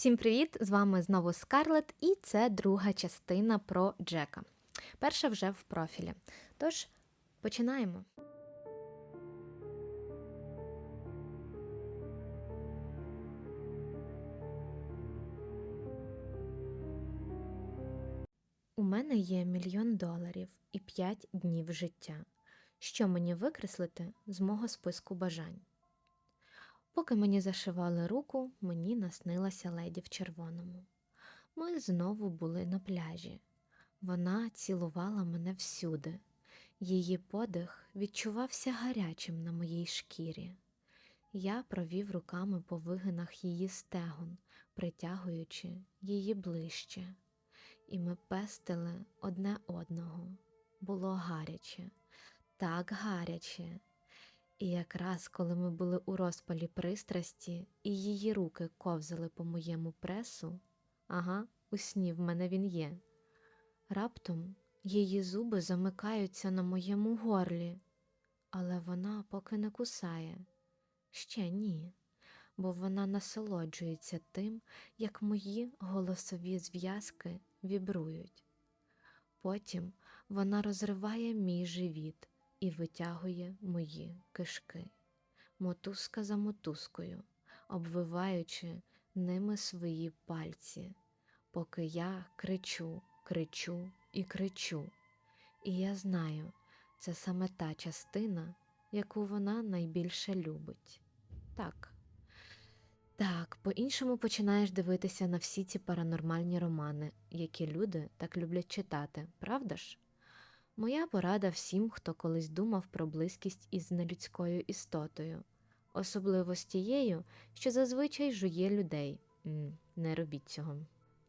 Всім привіт! З вами знову Скарлет, і це друга частина про Джека. Перша вже в профілі. Тож, починаємо. У мене є мільйон доларів і п'ять днів життя. Що мені викреслити з мого списку бажань? Поки мені зашивали руку, мені наснилася леді в червоному. Ми знову були на пляжі. Вона цілувала мене всюди. Її подих відчувався гарячим на моїй шкірі. Я провів руками по вигинах її стегон, притягуючи її ближче. І ми пестили одне одного. Було гаряче, так гаряче. І якраз коли ми були у розпалі пристрасті, і її руки ковзали по моєму пресу, ага, у сні в мене він є. Раптом її зуби замикаються на моєму горлі, але вона поки не кусає. Ще ні, бо вона насолоджується тим, як мої голосові зв'язки вібрують. Потім вона розриває мій живіт і витягує мої кишки, мотузка за мотузкою, обвиваючи ними свої пальці, поки я кричу, кричу і кричу. І я знаю, це саме та частина, яку вона найбільше любить. Так. Так, по-іншому починаєш дивитися на всі ці паранормальні романи, які люди так люблять читати, правда ж? Моя порада всім, хто колись думав про близькість із нелюдською істотою, особливо з тією, що зазвичай жує людей. Не робіть цього.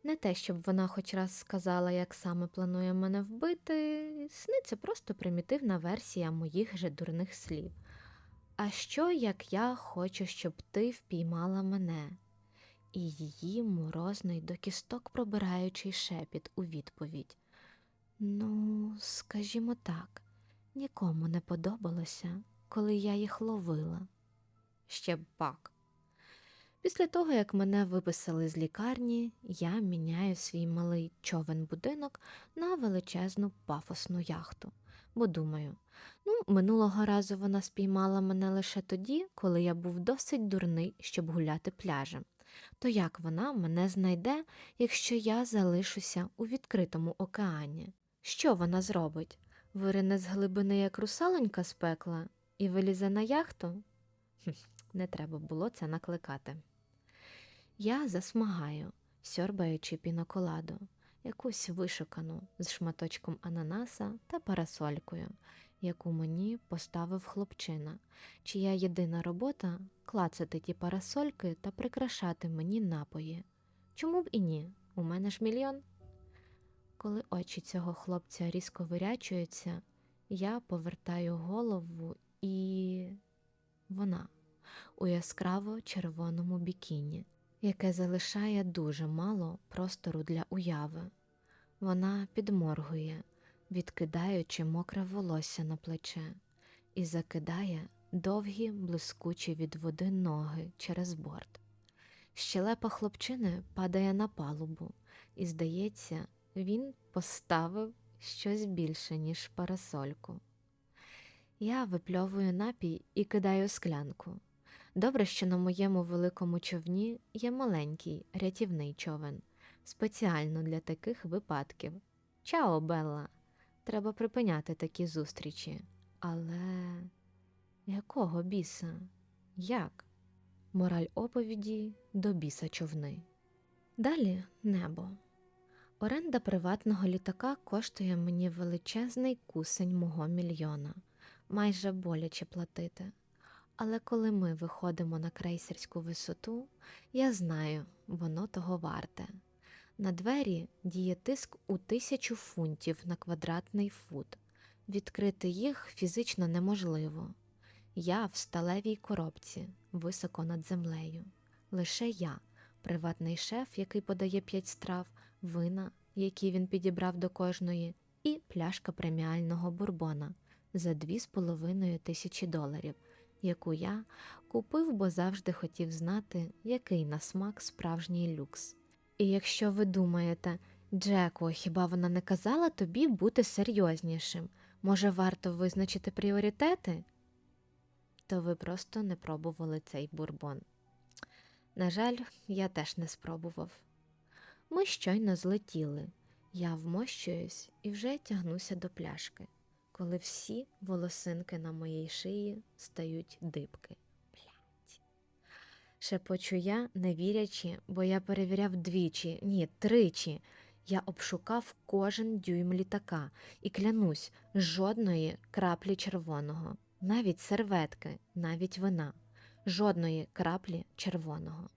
Не те, щоб вона хоч раз сказала, як саме планує мене вбити, сни це просто примітивна версія моїх же дурних слів. А що, як я хочу, щоб ти впіймала мене? І її морозний до кісток пробираючий шепіт у відповідь. Ну, скажімо так, нікому не подобалося, коли я їх ловила. Ще б пак. Після того, як мене виписали з лікарні, я міняю свій малий човен будинок на величезну пафосну яхту. Бо думаю, ну, минулого разу вона спіймала мене лише тоді, коли я був досить дурний, щоб гуляти пляжем. То як вона мене знайде, якщо я залишуся у відкритому океані? Що вона зробить? Вирине з глибини, як русалонька з пекла, і вилізе на яхту? Хм, не треба було це накликати. Я засмагаю, сьорбаючи піноколаду, якусь вишукану з шматочком ананаса та парасолькою, яку мені поставив хлопчина, чия єдина робота клацати ті парасольки та прикрашати мені напої. Чому б і ні? У мене ж мільйон. Коли очі цього хлопця різко вирячуються, я повертаю голову і вона у яскраво червоному бікіні, яке залишає дуже мало простору для уяви. Вона підморгує, відкидаючи мокре волосся на плече, і закидає довгі, блискучі від води ноги через борт. Щелепа хлопчини падає на палубу, і, здається, він поставив щось більше, ніж парасольку. Я випльовую напій і кидаю склянку. Добре, що на моєму великому човні є маленький рятівний човен, спеціально для таких випадків. Чао, Белла! Треба припиняти такі зустрічі. Але якого біса? Як? Мораль оповіді до біса човни. Далі небо. Оренда приватного літака коштує мені величезний кусень мого мільйона, майже боляче платити. Але коли ми виходимо на крейсерську висоту, я знаю, воно того варте. На двері діє тиск у тисячу фунтів на квадратний фут. Відкрити їх фізично неможливо. Я в сталевій коробці, високо над землею. Лише я, приватний шеф, який подає п'ять страв, вина, які він підібрав до кожної, і пляшка преміального бурбона за дві з половиною тисячі доларів, яку я купив, бо завжди хотів знати, який на смак справжній люкс. І якщо ви думаєте, Джеку, хіба вона не казала тобі бути серйознішим? Може, варто визначити пріоритети? То ви просто не пробували цей бурбон. На жаль, я теж не спробував. Ми щойно злетіли. Я вмощуюсь і вже тягнуся до пляшки, коли всі волосинки на моїй шиї стають дибки. Блять. Шепочу я, не вірячи, бо я перевіряв двічі, ні, тричі. Я обшукав кожен дюйм літака і клянусь, жодної краплі червоного, навіть серветки, навіть вина, жодної краплі червоного.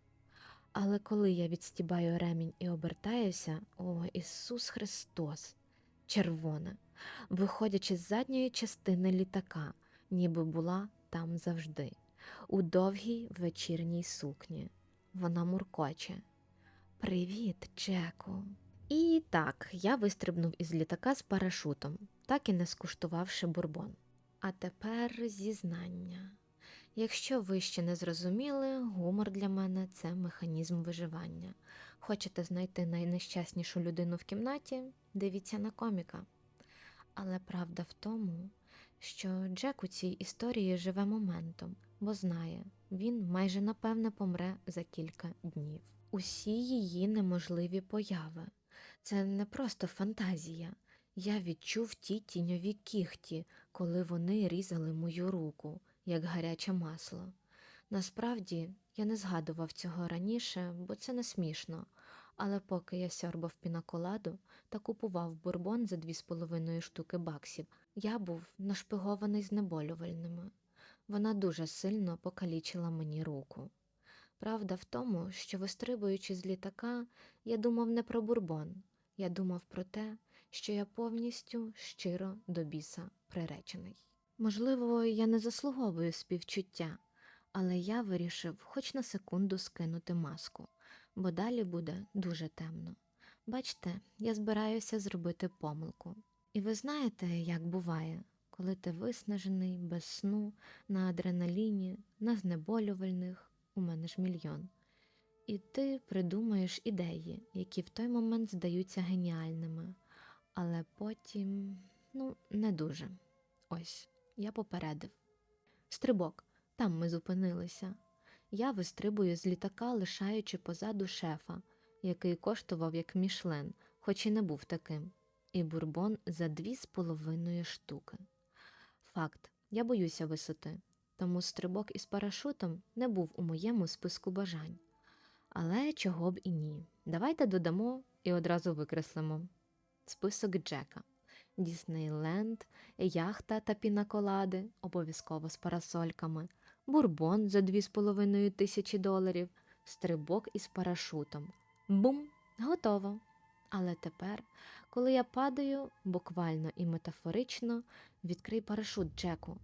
Але коли я відстібаю ремінь і обертаюся, о Ісус Христос, червона, виходячи з задньої частини літака, ніби була там завжди, у довгій вечірній сукні. Вона муркоче. Привіт, Джеку. І так, я вистрибнув із літака з парашутом, так і не скуштувавши бурбон. А тепер зізнання. Якщо ви ще не зрозуміли, гумор для мене це механізм виживання. Хочете знайти найнещаснішу людину в кімнаті? Дивіться на коміка. Але правда в тому, що Джек у цій історії живе моментом, бо знає, він майже напевне помре за кілька днів. Усі її неможливі появи. Це не просто фантазія. Я відчув ті тіньові кіхті, коли вони різали мою руку як гаряче масло. Насправді я не згадував цього раніше, бо це не смішно. Але поки я сьорбав пінаколаду та купував бурбон за дві з половиною штуки баксів, я був нашпигований знеболювальними. Вона дуже сильно покалічила мені руку. Правда в тому, що вистрибуючи з літака, я думав не про бурбон, я думав про те, що я повністю щиро до біса приречений. Можливо, я не заслуговую співчуття, але я вирішив хоч на секунду скинути маску, бо далі буде дуже темно. Бачте, я збираюся зробити помилку. І ви знаєте, як буває, коли ти виснажений, без сну, на адреналіні, на знеболювальних, у мене ж мільйон. І ти придумаєш ідеї, які в той момент здаються геніальними, але потім, ну, не дуже. Ось. Я попередив. Стрибок, там ми зупинилися. Я вистрибую з літака, лишаючи позаду шефа, який коштував як мішлен, хоч і не був таким, і бурбон за дві з половиною штуки. Факт, я боюся висоти, тому стрибок із парашутом не був у моєму списку бажань. Але чого б і ні. Давайте додамо і одразу викреслимо список Джека. Діснейленд, яхта та пінаколади, обов'язково з парасольками, бурбон за 2,5 тисячі доларів, стрибок із парашутом. Бум! Готово. Але тепер, коли я падаю, буквально і метафорично, відкрий парашут Джеку.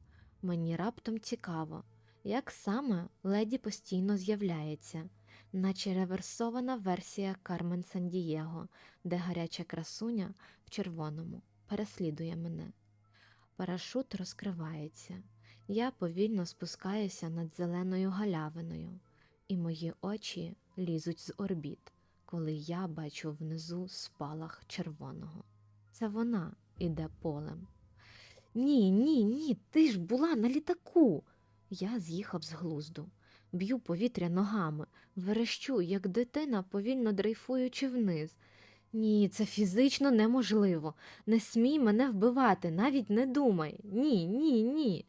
Мені раптом цікаво, як саме леді постійно з'являється, наче реверсована версія Кармен Сандієго, де гаряча красуня в червоному переслідує мене. Парашут розкривається. Я повільно спускаюся над зеленою галявиною, і мої очі лізуть з орбіт, коли я бачу внизу спалах червоного. Це вона іде полем. Ні, ні, ні, ти ж була на літаку. Я з'їхав з глузду, б'ю повітря ногами, верещу, як дитина, повільно дрейфуючи вниз. Ні, це фізично неможливо. Не смій мене вбивати, навіть не думай. Ні, ні, ні.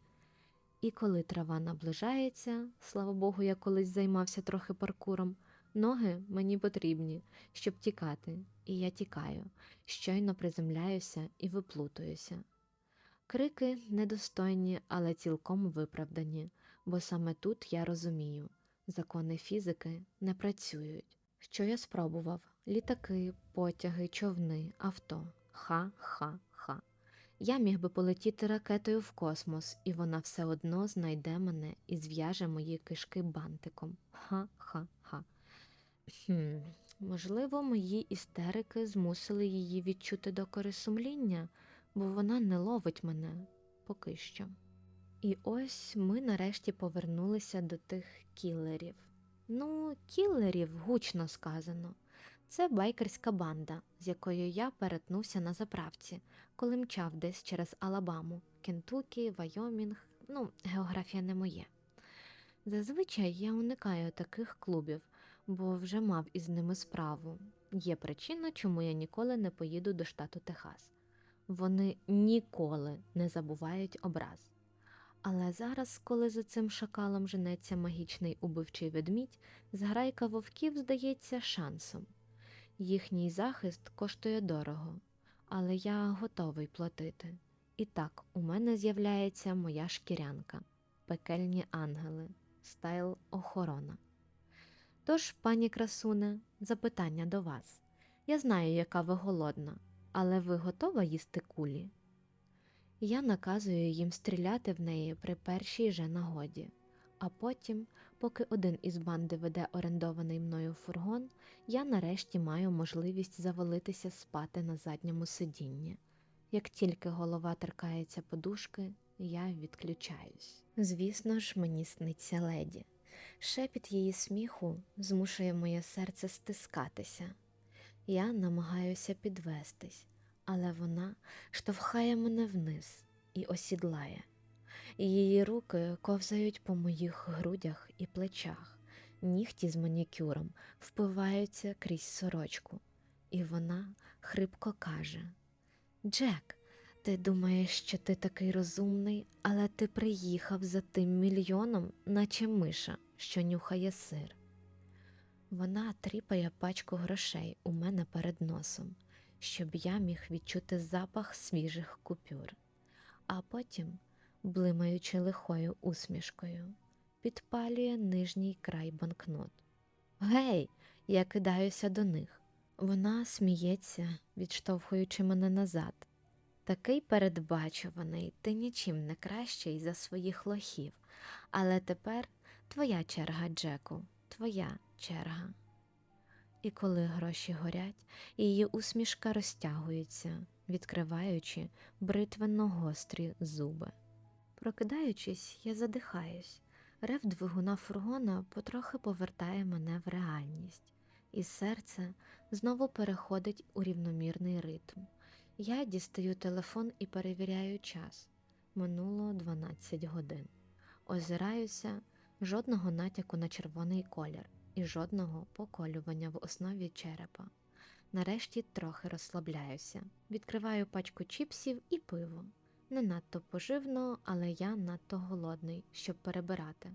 І коли трава наближається, слава Богу, я колись займався трохи паркуром, ноги мені потрібні, щоб тікати, і я тікаю, щойно приземляюся і виплутуюся. Крики недостойні, але цілком виправдані, бо саме тут я розумію закони фізики не працюють. Що я спробував? Літаки, потяги, човни, авто. Ха-ха-ха. Я міг би полетіти ракетою в космос, і вона все одно знайде мене і зв'яже мої кишки бантиком. Ха-ха-ха. Хм, можливо, мої істерики змусили її відчути докори сумління, бо вона не ловить мене поки що. І ось ми нарешті повернулися до тих кілерів. Ну, кілерів гучно сказано. Це байкерська банда, з якою я перетнувся на заправці, коли мчав десь через Алабаму, Кентукі, Вайомінг, ну, географія не моє. Зазвичай я уникаю таких клубів, бо вже мав із ними справу. Є причина, чому я ніколи не поїду до штату Техас. Вони ніколи не забувають образ. Але зараз, коли за цим шакалом женеться магічний убивчий ведмідь, зграйка вовків здається шансом. Їхній захист коштує дорого, але я готовий платити. І так, у мене з'являється моя шкірянка, пекельні ангели, стайл охорона. Тож, пані красуне, запитання до вас. Я знаю, яка ви голодна, але ви готова їсти кулі? Я наказую їм стріляти в неї при першій же нагоді, а потім, поки один із банди веде орендований мною фургон, я нарешті маю можливість завалитися спати на задньому сидінні. Як тільки голова торкається подушки, я відключаюсь. Звісно ж, мені сниться леді. Шепіт її сміху змушує моє серце стискатися. Я намагаюся підвестись, але вона штовхає мене вниз і осідлає. Її руки ковзають по моїх грудях і плечах, нігті з манікюром впиваються крізь сорочку, і вона хрипко каже: Джек, ти думаєш, що ти такий розумний, але ти приїхав за тим мільйоном, наче миша, що нюхає сир. Вона тріпає пачку грошей у мене перед носом, щоб я міг відчути запах свіжих купюр, а потім, блимаючи лихою усмішкою, підпалює нижній край банкнот. Гей, я кидаюся до них. Вона сміється, відштовхуючи мене назад. Такий передбачуваний, ти нічим не кращий за своїх лохів. Але тепер твоя черга, Джеку, твоя черга. І коли гроші горять, її усмішка розтягується, відкриваючи бритвенно гострі зуби. Прокидаючись, я задихаюсь. Рев двигуна фургона потрохи повертає мене в реальність, і серце знову переходить у рівномірний ритм. Я дістаю телефон і перевіряю час. Минуло 12 годин. Озираюся, жодного натяку на червоний колір і жодного поколювання в основі черепа. Нарешті трохи розслабляюся, відкриваю пачку чіпсів і пиво. Не надто поживно, але я надто голодний, щоб перебирати.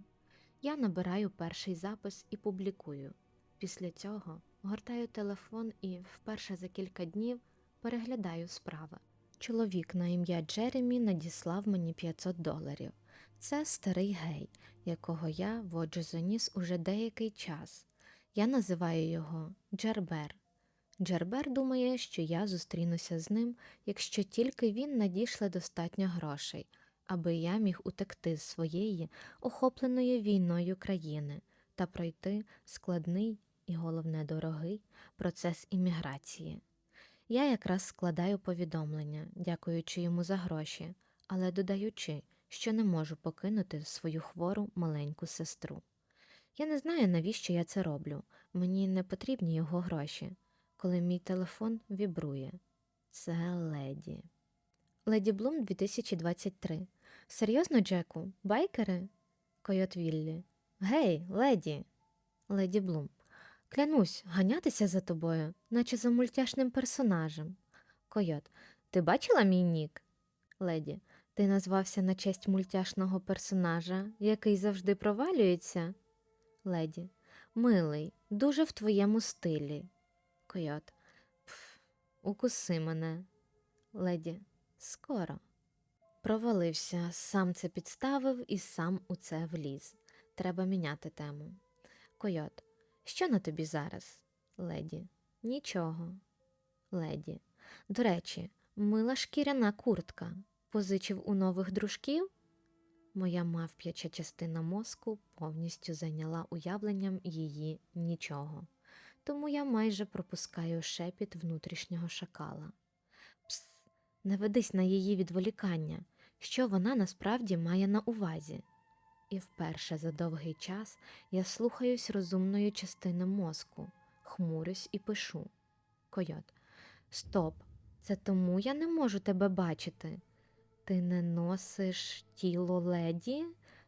Я набираю перший запис і публікую. Після цього гортаю телефон і вперше за кілька днів переглядаю справи. Чоловік на ім'я Джеремі надіслав мені 500 доларів. Це старий гей, якого я воджу за ніс уже деякий час. Я називаю його Джербер. Джербер думає, що я зустрінуся з ним, якщо тільки він надішле достатньо грошей, аби я міг утекти з своєї охопленої війною країни та пройти складний і, головне, дорогий процес імміграції. Я якраз складаю повідомлення, дякуючи йому за гроші, але додаючи, що не можу покинути свою хвору маленьку сестру. Я не знаю, навіщо я це роблю. Мені не потрібні його гроші, коли мій телефон вібрує. Це леді. Леді Блум 2023. Серйозно, Джеку? Байкери? Койот Віллі. Гей, леді. Леді Блум. Клянусь, ганятися за тобою, наче за мультяшним персонажем. Койот. Ти бачила мій нік? Леді. Ти назвався на честь мультяшного персонажа, який завжди провалюється? Леді. Милий, дуже в твоєму стилі. Койот. Пф, укуси мене. Леді. Скоро. Провалився, сам це підставив і сам у це вліз. Треба міняти тему. Койот. Що на тобі зараз? Леді. Нічого. Леді. До речі, мила шкіряна куртка. Позичив у нових дружків? Моя мавп'яча частина мозку повністю зайняла уявленням її нічого, тому я майже пропускаю шепіт внутрішнього шакала. Пс, не ведись на її відволікання. що вона насправді має на увазі. І вперше за довгий час я слухаюсь розумної частини мозку, хмурюсь і пишу. Койот. Стоп, це тому я не можу тебе бачити. Ти не носиш тіло леді,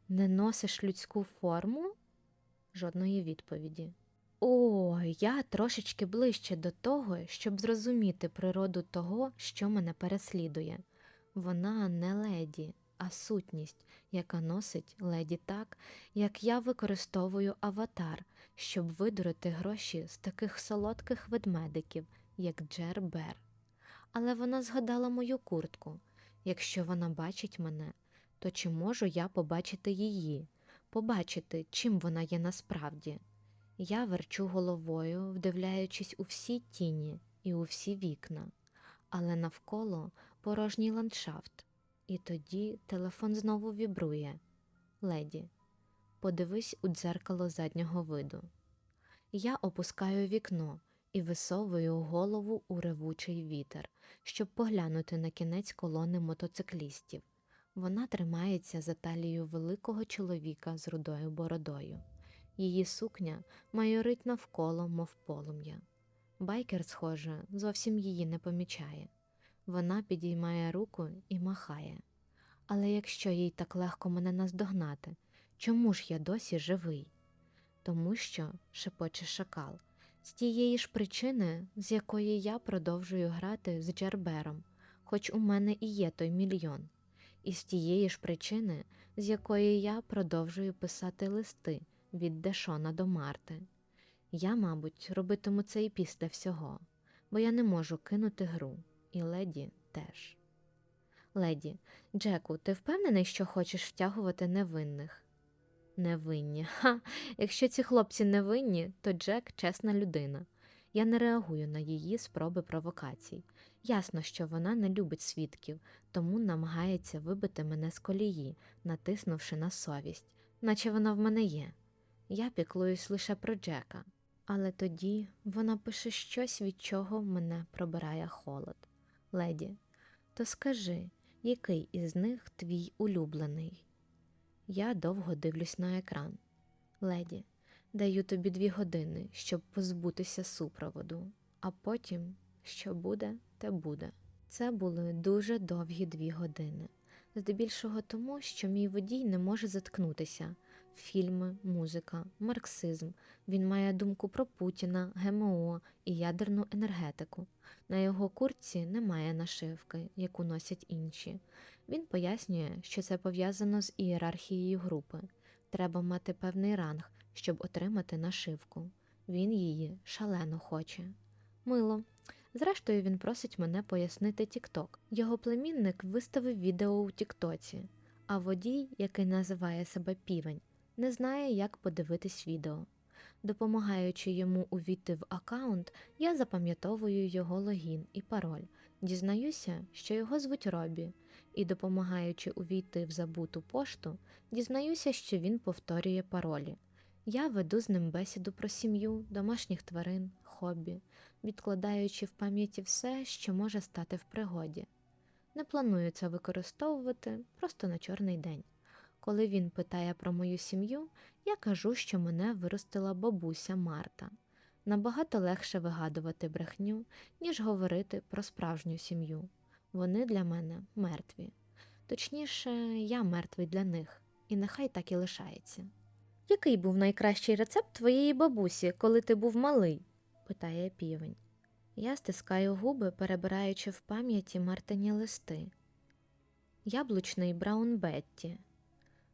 не носиш людську форму? Жодної відповіді. О, я трошечки ближче до того, щоб зрозуміти природу того, що мене переслідує. Вона не леді, а сутність, яка носить леді так, як я використовую аватар, щоб видурити гроші з таких солодких ведмедиків, як Джер Бер. Але вона згадала мою куртку. Якщо вона бачить мене, то чи можу я побачити її, побачити, чим вона є насправді? Я верчу головою, вдивляючись у всі тіні і у всі вікна, але навколо порожній ландшафт. І тоді телефон знову вібрує. Леді, подивись у дзеркало заднього виду. Я опускаю вікно і висовую голову у ревучий вітер, щоб поглянути на кінець колони мотоциклістів. Вона тримається за талію великого чоловіка з рудою бородою. Її сукня майорить навколо, мов полум'я. Байкер, схоже, зовсім її не помічає. Вона підіймає руку і махає. Але якщо їй так легко мене наздогнати, чому ж я досі живий? Тому що, шепоче шакал, з тієї ж причини, з якої я продовжую грати з Джербером, хоч у мене і є той мільйон, і з тієї ж причини, з якої я продовжую писати листи від Дешона до Марти. Я, мабуть, робитиму це і після всього, бо я не можу кинути гру, і леді теж. Леді, Джеку, ти впевнений, що хочеш втягувати невинних? Невинні. Ха, якщо ці хлопці невинні, то Джек чесна людина. Я не реагую на її спроби провокацій. Ясно, що вона не любить свідків, тому намагається вибити мене з колії, натиснувши на совість, наче вона в мене є. Я піклуюсь лише про Джека, але тоді вона пише щось, від чого мене пробирає холод. Леді, то скажи, який із них твій улюблений? Я довго дивлюсь на екран. Леді, даю тобі дві години, щоб позбутися супроводу, а потім, що буде, те буде. Це були дуже довгі дві години, здебільшого тому, що мій водій не може заткнутися. Фільми, музика, марксизм. Він має думку про Путіна, ГМО і ядерну енергетику. На його куртці немає нашивки, яку носять інші. Він пояснює, що це пов'язано з ієрархією групи. Треба мати певний ранг, щоб отримати нашивку. Він її шалено хоче. Мило. Зрештою, він просить мене пояснити Тікток. Його племінник виставив відео у Тіктоці, а водій, який називає себе півень, не знає, як подивитись відео. Допомагаючи йому увійти в аккаунт, я запам'ятовую його логін і пароль, дізнаюся, що його звуть Робі, і, допомагаючи увійти в забуту пошту, дізнаюся, що він повторює паролі. Я веду з ним бесіду про сім'ю, домашніх тварин, хобі, відкладаючи в пам'яті все, що може стати в пригоді. Не планую це використовувати просто на чорний день. Коли він питає про мою сім'ю, я кажу, що мене виростила бабуся Марта. Набагато легше вигадувати брехню, ніж говорити про справжню сім'ю. Вони для мене мертві. Точніше, я мертвий для них, і нехай так і лишається. Який був найкращий рецепт твоєї бабусі, коли ти був малий? питає півень. Я стискаю губи, перебираючи в пам'яті Мартині листи. Яблучний Браун Бетті.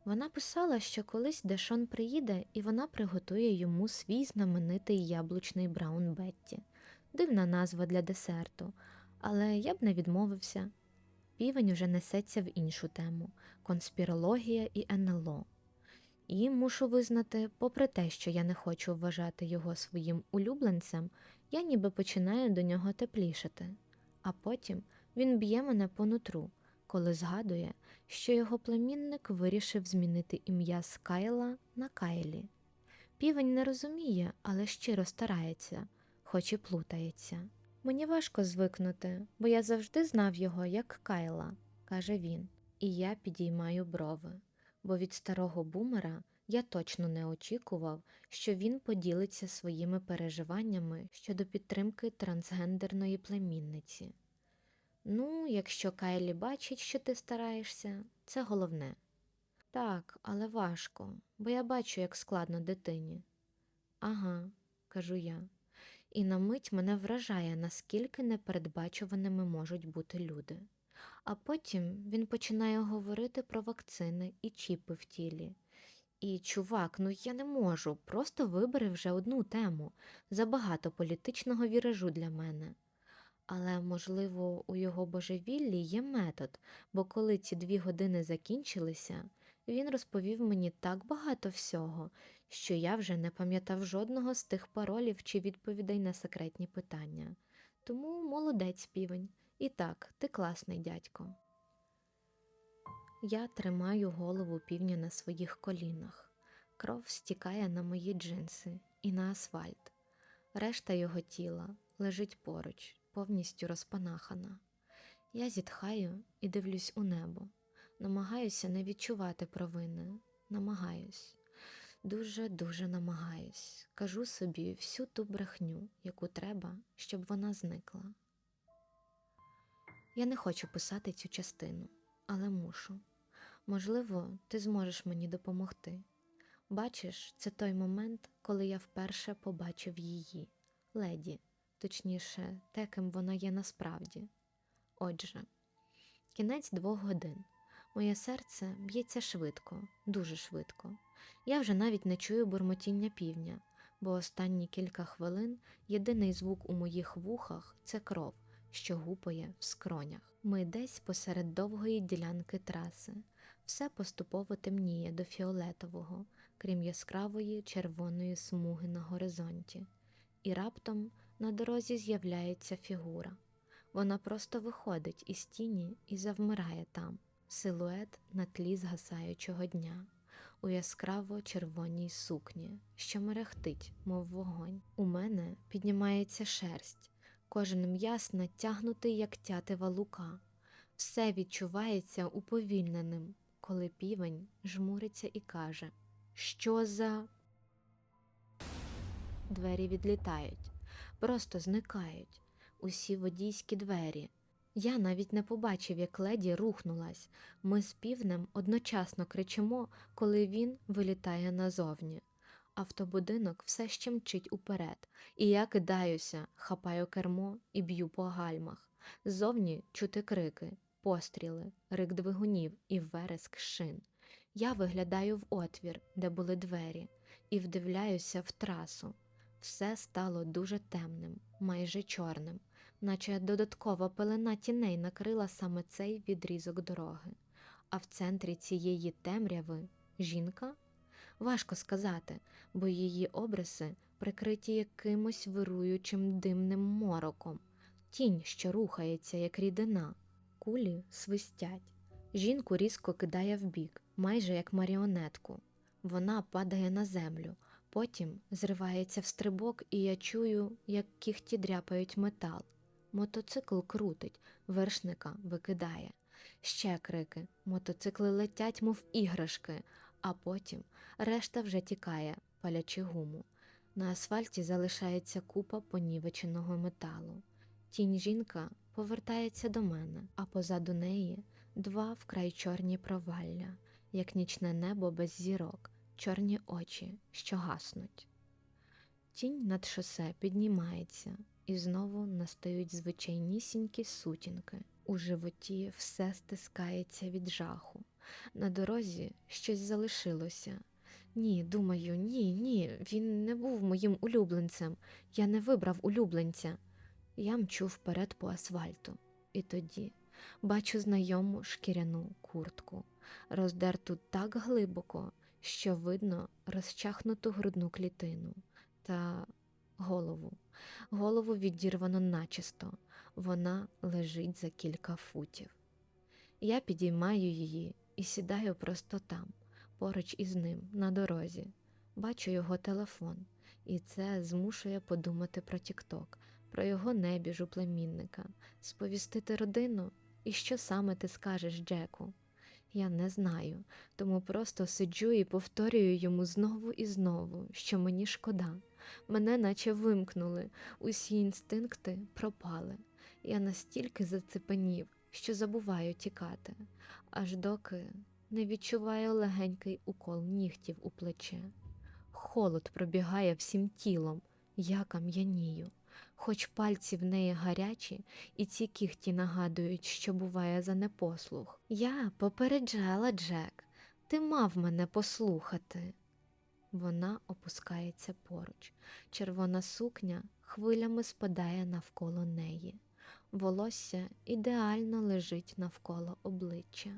Вона писала, що колись Дешон приїде і вона приготує йому свій знаменитий яблучний Браун Бетті. Дивна назва для десерту, але я б не відмовився. Півень уже несеться в іншу тему конспірологія і НЛО. І мушу визнати, попри те, що я не хочу вважати його своїм улюбленцем, я ніби починаю до нього теплішати. А потім він б'є мене по нутру, коли згадує, що його племінник вирішив змінити ім'я з Кайла на Кайлі. Півень не розуміє, але щиро старається, хоч і плутається. Мені важко звикнути, бо я завжди знав його як Кайла, каже він. І я підіймаю брови, бо від старого бумера я точно не очікував, що він поділиться своїми переживаннями щодо підтримки трансгендерної племінниці. Ну, якщо Кайлі бачить, що ти стараєшся, це головне. Так, але важко, бо я бачу, як складно дитині. Ага, кажу я. І на мить мене вражає, наскільки непередбачуваними можуть бути люди. А потім він починає говорити про вакцини і чіпи в тілі. І, чувак, ну я не можу, просто вибери вже одну тему. Забагато політичного віражу для мене. Але, можливо, у його божевіллі є метод, бо коли ці дві години закінчилися, він розповів мені так багато всього, що я вже не пам'ятав жодного з тих паролів чи відповідей на секретні питання. Тому молодець півень. І так, ти класний дядько. Я тримаю голову півня на своїх колінах. Кров стікає на мої джинси і на асфальт. Решта його тіла лежить поруч, повністю розпанахана. Я зітхаю і дивлюсь у небо. Намагаюся не відчувати провини. Намагаюсь. Дуже-дуже намагаюсь. Кажу собі всю ту брехню, яку треба, щоб вона зникла. Я не хочу писати цю частину, але мушу. Можливо, ти зможеш мені допомогти. Бачиш, це той момент, коли я вперше побачив її, леді, точніше, те, ким вона є насправді. Отже, кінець двох годин. Моє серце б'ється швидко, дуже швидко. Я вже навіть не чую бурмотіння півня, бо останні кілька хвилин єдиний звук у моїх вухах це кров, що гупає в скронях. Ми десь посеред довгої ділянки траси. Все поступово темніє до фіолетового, крім яскравої червоної смуги на горизонті. І раптом на дорозі з'являється фігура. Вона просто виходить із тіні і завмирає там, силует на тлі згасаючого дня, у яскраво червоній сукні, що мерехтить, мов вогонь. У мене піднімається шерсть, кожен м'яс натягнутий, як тятива лука. Все відчувається уповільненим, коли півень жмуриться і каже: Що за. Двері відлітають, просто зникають усі водійські двері. Я навіть не побачив, як леді рухнулась. Ми з півнем одночасно кричимо, коли він вилітає назовні. Автобудинок все ще мчить уперед, і я кидаюся, хапаю кермо і б'ю по гальмах. Ззовні чути крики, постріли, рик двигунів і вереск шин. Я виглядаю в отвір, де були двері, і вдивляюся в трасу. Все стало дуже темним, майже чорним, наче додаткова пелена тіней накрила саме цей відрізок дороги. А в центрі цієї темряви жінка? Важко сказати, бо її обриси прикриті якимось вируючим димним мороком, тінь, що рухається, як рідина, кулі свистять. Жінку різко кидає вбік, майже як маріонетку. Вона падає на землю, потім зривається в стрибок, і я чую, як кіхті дряпають метал. Мотоцикл крутить, вершника викидає. Ще крики. Мотоцикли летять, мов іграшки, а потім решта вже тікає, палячи гуму. На асфальті залишається купа понівеченого металу. Тінь жінка повертається до мене, а позаду неї два вкрай чорні провалля, як нічне небо без зірок, чорні очі, що гаснуть. Тінь над шосе піднімається, і знову настають звичайнісінькі сутінки. У животі все стискається від жаху. На дорозі щось залишилося. Ні, думаю, ні, ні, він не був моїм улюбленцем. Я не вибрав улюбленця. Я мчу вперед по асфальту, і тоді бачу знайому шкіряну куртку, роздерту так глибоко, що видно розчахнуту грудну клітину та голову. Голову відірвано начисто, вона лежить за кілька футів. Я підіймаю її і сідаю просто там, поруч із ним, на дорозі. Бачу його телефон, і це змушує подумати про Тікток, про його небіж у племінника, сповістити родину, і що саме ти скажеш, Джеку? Я не знаю, тому просто сиджу і повторюю йому знову і знову, що мені шкода. Мене наче вимкнули, усі інстинкти пропали. Я настільки зацепенів, що забуваю тікати, аж доки не відчуваю легенький укол нігтів у плече. Холод пробігає всім тілом, я кам'янію, хоч пальці в неї гарячі, і ці кіхті нагадують, що буває за непослух. Я попереджала Джек, ти мав мене послухати. Вона опускається поруч. Червона сукня хвилями спадає навколо неї. Волосся ідеально лежить навколо обличчя,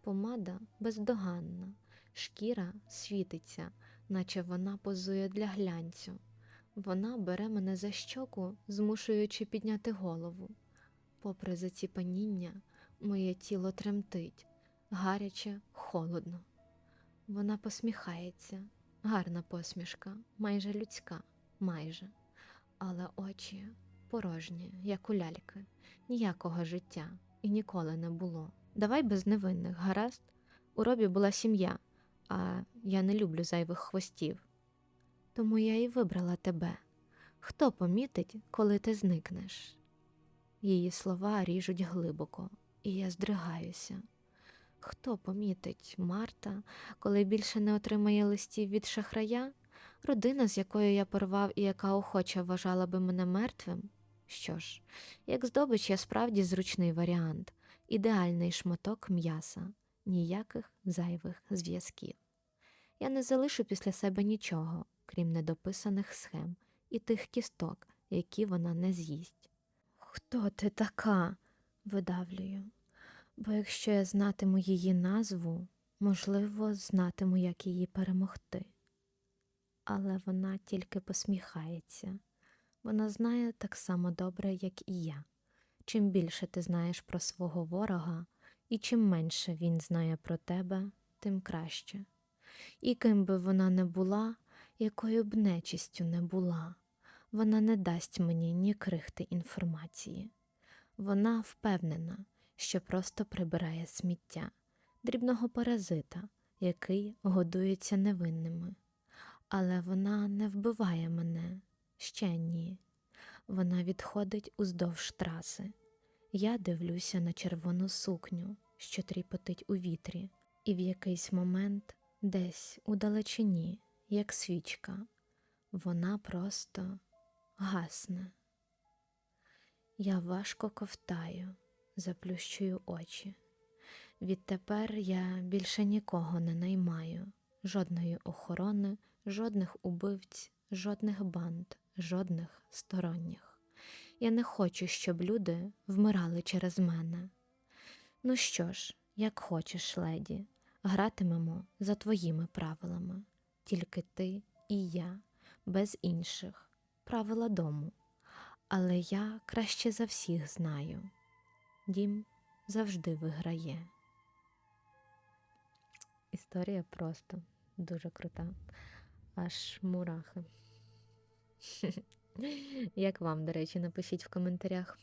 помада бездоганна, шкіра світиться, наче вона позує для глянцю. Вона бере мене за щоку, змушуючи підняти голову. Попри заціпаніння, моє тіло тремтить, гаряче, холодно. Вона посміхається, гарна посмішка, майже людська, майже, але очі порожні, як у ляльки, ніякого життя і ніколи не було. Давай без невинних, гаразд? У робі була сім'я, а я не люблю зайвих хвостів. Тому я і вибрала тебе. Хто помітить, коли ти зникнеш? Її слова ріжуть глибоко, і я здригаюся. Хто помітить Марта, коли більше не отримає листів від шахрая? Родина, з якою я порвав і яка охоче вважала би мене мертвим? Що ж, як здобич, я справді зручний варіант, ідеальний шматок м'яса, ніяких зайвих зв'язків. Я не залишу після себе нічого, крім недописаних схем і тих кісток, які вона не з'їсть. Хто ти така? видавлюю. Бо якщо я знатиму її назву, можливо, знатиму, як її перемогти. Але вона тільки посміхається. Вона знає так само добре, як і я. Чим більше ти знаєш про свого ворога, і чим менше він знає про тебе, тим краще. І ким би вона не була, якою б нечистю не була, вона не дасть мені ні крихти інформації. Вона впевнена, що просто прибирає сміття, дрібного паразита, який годується невинними. Але вона не вбиває мене ще ні. Вона відходить уздовж траси. Я дивлюся на червону сукню, що тріпотить у вітрі, і в якийсь момент, десь у далечині, як свічка, вона просто гасне. Я важко ковтаю, заплющую очі. Відтепер я більше нікого не наймаю, жодної охорони, жодних убивць, жодних банд, жодних сторонніх. Я не хочу, щоб люди вмирали через мене. Ну що ж, як хочеш, леді, гратимемо за твоїми правилами, тільки ти і я, без інших, правила дому. Але я краще за всіх знаю. Дім завжди виграє. Історія просто дуже крута. Аж мурахи. Як вам, до речі, напишіть в коментарях.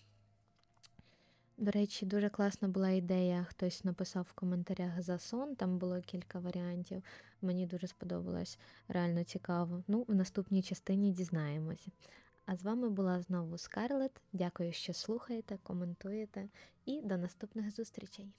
До речі, дуже класна була ідея. Хтось написав в коментарях за сон, там було кілька варіантів. Мені дуже сподобалось, реально цікаво. Ну, в наступній частині дізнаємося. А з вами була знову Скарлет. Дякую, що слухаєте, коментуєте, і до наступних зустрічей.